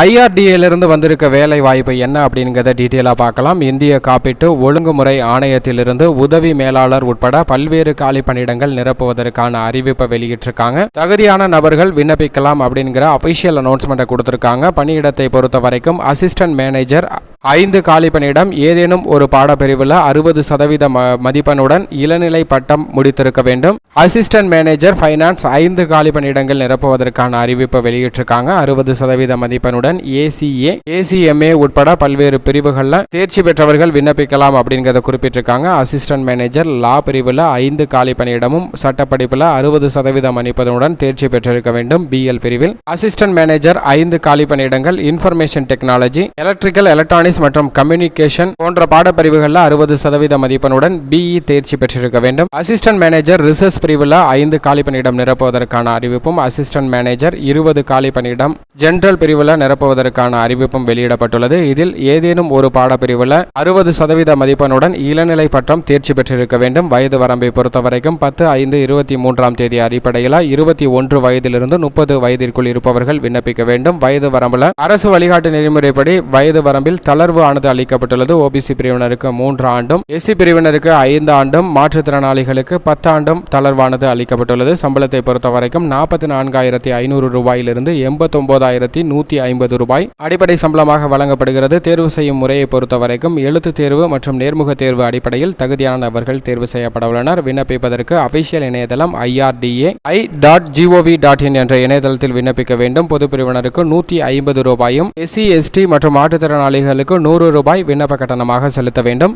ஐஆர்டிஏலிருந்து வந்திருக்க வேலை வாய்ப்பு என்ன அப்படிங்கிறத டீட்டெயிலாக பார்க்கலாம். இந்திய காப்பீட்டு ஒழுங்குமுறை ஆணையத்திலிருந்து உதவி மேலாளர் உட்பட பல்வேறு காலி பணியிடங்கள் நிரப்புவதற்கான அறிவிப்பை வெளியிட்டிருக்காங்க. தகுதியான நபர்கள் விண்ணப்பிக்கலாம் அப்படிங்கிற அபிஷியல் அனௌன்ஸ்மெண்ட்டை கொடுத்துருக்காங்க. பணியிடத்தை பொறுத்த வரைக்கும் அசிஸ்டன்ட் மேனேஜர் ஐந்து காலி பணியிடம் ஏதேனும் ஒரு பாடப்பிரிவில் அறுபது சதவீத ம மதிப்பெண்ணுடன் இளநிலை பட்டம் முடித்திருக்க வேண்டும். அசிஸ்டன்ட் மேனேஜர் ஃபைனான்ஸ் ஐந்து காலி பணியிடங்கள் நிரப்புவதற்கான அறிவிப்பை வெளியிட்டிருக்காங்க. அறுபது சதவீத மதிப்பெண்ணுடன் ஏசிஏ ஏசிஎம்ஏ உட்பட பல்வேறு பிரிவுகளில் தேர்ச்சி பெற்றவர்கள் விண்ணப்பிக்கலாம் அப்படிங்கிறத குறிப்பிட்டிருக்காங்க. அசிஸ்டன்ட் மேனேஜர் லா பிரிவில் ஐந்து காலி பணியிடமும் சட்டப்படிப்பில் அறுபது சதவீத மதிப்பெண்ணுடன் தேர்ச்சி பெற்றிருக்க வேண்டும் பிஎல் பிரிவில். அசிஸ்டன்ட் மேனேஜர் ஐந்து காலி பணியிடங்கள் இன்ஃபர்மேஷன் டெக்னாலஜி எலக்ட்ரிக்கல் எலக்ட்ரானிக்ஸ் மற்றும் கம்யூனிகேஷன் போன்ற பாடப்பிரிவுகளில் அறுபது சதவீத மதிப்பெண்ணுடன் பிஇ தேர்ச்சி பெற்றிருக்க வேண்டும். அசிஸ்டன்ட் மேனேஜர் ரிசர்ச் பிரிவில் ஐந்து காலி பணியிடம் நிரப்புவதற்கான அறிவிப்பும் அசிஸ்டன்ட் மேனேஜர் இருபது காலி பணியிடம் ஜென்ரல் பிரிவில் நிரப்புவதற்கான அறிவிப்பும் வெளியிடப்பட்டுள்ளது. இதில் ஏதேனும் ஒரு பாடப்பிரிவில் அறுபது சதவீத மதிப்பெண்ணுடன் இளநிலை பட்டம் தேர்ச்சி பெற்றிருக்க வேண்டும். வயது வரம்பை பொறுத்தவரைக்கும் பத்து ஐந்து இருபத்தி மூன்றாம் தேதி அடிப்படையில் இருபத்தி ஒன்று வயதிலிருந்து முப்பது வயதிற்குள் இருப்பவர்கள் விண்ணப்பிக்க வேண்டும். வயது வரம்பில் அரசு வழிகாட்டு நெறிமுறைப்படி வயது வரம்பில் தளர்வு ஆனது அளிக்கப்பட்டுள்ளது. ஓபிசி பிரிவினருக்கு மூன்று ஆண்டும் எஸ்சி பிரிவினருக்கு ஐந்து ஆண்டும் மாற்றுத்திறனாளிகளுக்கு பத்தாண்டும் தளர்வு உயர்வானது அளிக்கப்பட்டுள்ளது. சம்பளத்தை பொறுத்தவரைக்கும் நாற்பத்தி நான்காயிரத்தி ஐநூறு ரூபாயிலிருந்து எண்பத்தொன்பதாயிரத்தி நூற்றி ஐம்பது ரூபாய் அடிப்படை சம்பளமாக வழங்கப்படுகிறது. தேர்வு செய்யும் முறையை பொறுத்தவரைக்கும் எழுத்து தேர்வு மற்றும் நேர்முக தேர்வு அடிப்படையில் தகுதியான நபர்கள் தேர்வு செய்யப்பட உள்ளனர். விண்ணப்பிப்பதற்கு அபிஷியல் இணையதளம் IRDA I dot GOV dot in என்ற இணையதளத்தில் விண்ணப்பிக்க வேண்டும். பொது பிரிவினருக்கு நூற்றி ஐம்பது ரூபாயும் எஸ்சி எஸ்டி மற்றும் மாற்றுத்திறனாளிகளுக்கு நூறு ரூபாய் விண்ணப்ப கட்டணமாக செலுத்த வேண்டும்.